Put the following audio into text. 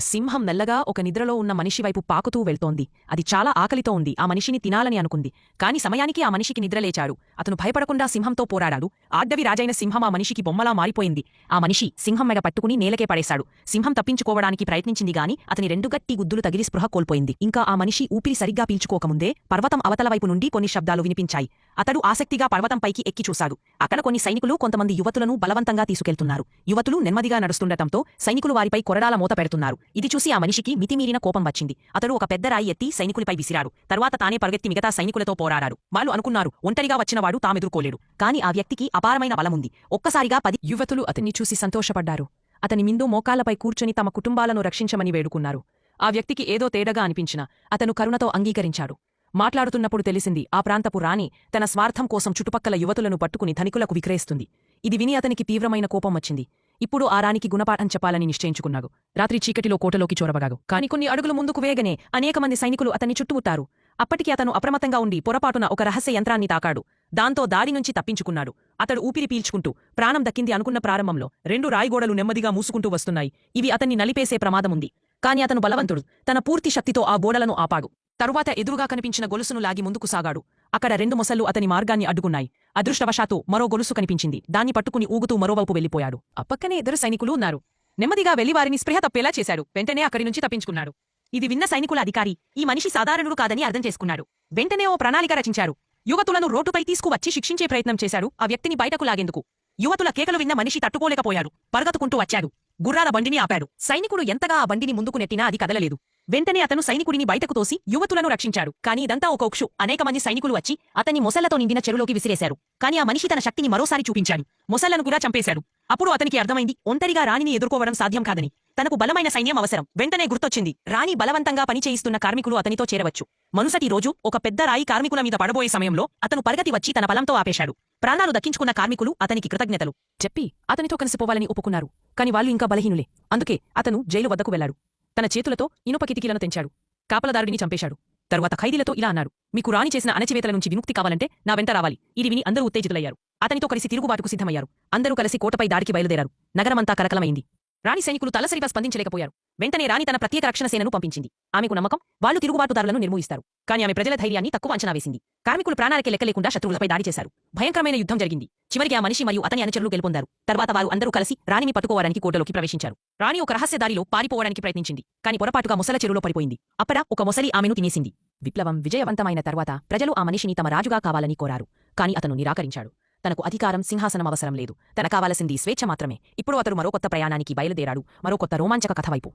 సింహం మెల్లగా ఒక నిద్రలో ఉన్న మనిషి వైపు పాకుతూ వెళ్తోంది. అది చాలా ఆకలితో ఉంది. ఆ మనిషిని తినాలని అనుకుంది. కాని సమయానికి ఆ మనిషికి నిద్రలేచాడు అతను భయపడకుండా సింహంతో పోరాడాడు. ఆడ్డవి రాజైన సింహం ఆ మనిషికి బొమ్మలా మారిపోయింది. ఆ మనిషి సింహం మెగ పట్టుకుని నేలకే పడేశాడు. సింహం తప్పించుకోవడానికి ప్రయత్నించింది గాని అతని రెండు గట్టి గుద్దులు తగిలి స్పృహ కోల్పోయింది. ఇంకా ఆ మనిషి ఊపిరి సరిగ్గా పీల్చుకోకముందే పర్వతం అవతల వైపు నుండి కొన్ని శబ్దాలు వినిపించాయి. అతడు ఆసక్తిగా పర్వతంపైకి ఎక్కి చూశాడు. అక్కడ కొన్ని సైనికులు కొంతమంది యువతులను బలవంతంగా తీసుకెళ్తున్నారు. యువతులు నెమ్మదిగా నడుస్తుండటంతో సైనికులు వారిపై కొరడాల మూత పెడుతున్నారు. ఇది చూసి ఆ మనిషికి మితిమీరిన కోపం వచ్చింది. అతడు ఒక పెద్ద రాయి ఎత్తి సైనికులపై విసిరాడు. తర్వాత తానే పరుగెత్తి మిగతా సైనికులతో పోరాడారు వాళ్ళు అనుకున్నారు ఒంటరిగా వచ్చినవాడు తామెదుర్కోలేడు. కాని ఆ వ్యక్తికి అపారమైన బలముంది ఒక్కసారిగా పది యువతులు అతన్ని చూసి సంతోషపడ్డారు. అతని మిందు మోకాళ్ళపై కూర్చొని తమ కుటుంబాలను రక్షించమని వేడుకున్నారు. ఆ వ్యక్తికి ఏదో తేడాగా అనిపించినా అతను కరుణతో అంగీకరించాడు. మాట్లాడుతున్నప్పుడు తెలిసింది ఆ ప్రాంతపు రాణి తన స్వార్థం కోసం చుట్టుపక్కల యువతులను పట్టుకుని ధనికులకు విక్రయిస్తుంది. ఇది విని అతనికి తీవ్రమైన కోపం వచ్చింది. ఇప్పుడు ఆ రాణికి గుణపాఠం చెప్పాలని నిశ్చయించుకున్నాడు. రాత్రి చీకటిలో కోటలోకి చొరబగాడు కాని కొన్ని అడుగులు ముందుకు వేగనే అనేక మంది సైనికులు అతన్ని చుట్టుముట్టారు. అప్పటికి అతను అప్రమత్తంగా ఉండి పొరపాటున ఒక రహస్య యంత్రాన్ని తాకాడు. దాంతో దాడి నుంచి తప్పించుకున్నాడు. అతడు ఊపిరి పీల్చుకుంటూ ప్రాణం దక్కింది అనుకున్న ప్రారంభంలో రెండు రాయిగోడలు నెమ్మదిగా మూసుకుంటూ వస్తున్నాయి. ఇవి అతన్ని నలిపేసే ప్రమాదముంది. కాని అతను బలవంతుడు. తన పూర్తి శక్తితో ఆ గోడలను ఆపాడు. తరువాత ఎదురుగా కనిపించిన గొలుసును లాగి ముందుకు సాగాడు. అక్కడ రెండు మొసళ్ళు అతని మార్గాన్ని అడ్డుకున్నాయి. అదృష్టవశాత్తు మరో గొలుసు కనిపించింది. దాన్ని పట్టుకుని ఊగుతూ మరోవైపు వెళ్ళిపోయాడు అప్పక్కనే ఇద్దరు సైనికులు ఉన్నారు. నెమ్మదిగా వెళ్ళి వారిని స్పృహ తప్పేలా చేశాడు. వెంటనే అక్కడి నుంచి తప్పించుకున్నాడు. ఇది విన్న సైనికుల అధికారి ఈ మనిషి సాధారణుడు కాదని అర్థం చేసుకున్నాడు. వెంటనే ఓ ప్రణాళిక రచించారు. యువతులను రోడ్డుపై తీసుకువచ్చి శిక్షించే ప్రయత్నం చేశాడు. ఆ వ్యక్తిని బయటకు లాగేందుకు. యువతుల కేకలు విన్న మనిషి తట్టుకోలేకపోయాడు. పరగతుకుంటూ వచ్చాడు. గుర్రాల బండిని ఆపాడు. సైనికుడు ఎంతగా ఆ బండిని ముందుకు నెట్టినా అది కదలలేదు. వెంటనే అతను సైనికుడిని బయటకు తోసి యువతులను రక్షించాడు. కానీ ఇదంతా ఒక ఉక్షు అనేక మంది సైనికులు వచ్చి అతన్ని మొసళ్ళతో నిండిన చెరులోకి విసిరేశారు. కానీ ఆ మనిషి తన శక్తిని మరోసారి చూపించాడు. మొసళ్ళను కూడా చంపేశాడు. అప్పుడు అతనికి అర్థమైంది ఒంటరిగా రాణిని ఎదుర్కోవడం సాధ్యం కాదని. తనకు బలమైన సైన్యం అవసరం. వెంటనే గుర్తొచ్చింది రాణి బలవంతంగా పనిచేయిస్తున్న కార్మికులు అతనితో చేరవచ్చు. మనుసటి రోజు ఒక పెద్ద రాయి కార్మికుల మీద పడబోయే సమయంలో అతను పరిగతి వచ్చి తన బలంతో ఆపేశాడు. ప్రాణాలు దక్కించుకున్న కార్మికులు అతనికి కృతజ్ఞతలు. చెప్పి అతనితో కలిసిపోవాలని ఒప్పుకున్నారు. కాని వాళ్ళు ఇంకా బలహీనులే. అందుకే అతను జైలు వద్దకు వెళ్ళాడు తన చేతులతో ఇనుప కిటికీలను తెంచాడు. కాపలదారుడిని చంపేశాడు. తరువాత ఖైదీలతో ఇలా అన్నారు మీకు రాణి చేసిన అణచివేతల నుంచి విముక్తి కావాలంటే నా వెంట రావాలి. ఇది విని అందరూ ఉత్తేజితులయ్యారు. అతనితో కలిసి తిరుగుబాటుకు సిద్ధమయ్యారు. అందరూ కలిసి కోటపై దాడికి బయలుదేరారు. నగరమంతా కలకలమైంది. రాణి సైనికులు తలసరిగా స్పందించలేకపోయారు. వెంటనే రాణి తన ప్రత్యేక రక్షణ సేనను పంపించింది. ఆమెకు నమ్మకం వాళ్ళు తిరుగుబాటుదారులను నిర్మూయిస్తారు. కానీ ఆమె ప్రజల ధైర్యాన్ని తక్కువ అంచనా వేసింది. కార్మికులు ప్రాణాలకే లెక్కలేకుండా శత్రువులపై దాడి చేశారు. భయంకరమైన యుద్ధం జరిగింది. చివరికి ఆ మనిషి మరియు అతని అనుచరులు గెలుపొందారు. తర్వాత వారు అందరూ కలిసి రాణిని పట్టుకోవడానికి కోటలోకి ప్రవేశించారు. రాణి ఒక రహస్యదారిలో పారిపోవడానికి ప్రయత్నించింది. కానీ పొరపాటుగా ముసల చెరువులో పడిపోయింది. అప్పడా ఒక మొసలి ఆమెను తినేసింది. విప్లవం విజయవంతమైన తర్వాత ప్రజలు ఆ మనిషిని తమ రాజుగా కావాలని కోరారు. కానీ అతను నిరాకరించాడు. తనకు అధికారం సింహాసనం అవసరం లేదు. తన కావలసింది స్వేచ్ఛ మాత్రమే. ఇప్పుడు అతడు మరో కొత్త ప్రయాణానికి బయలుదేరాడు. మరో కొత్త రోమాంచక కథ వైపు.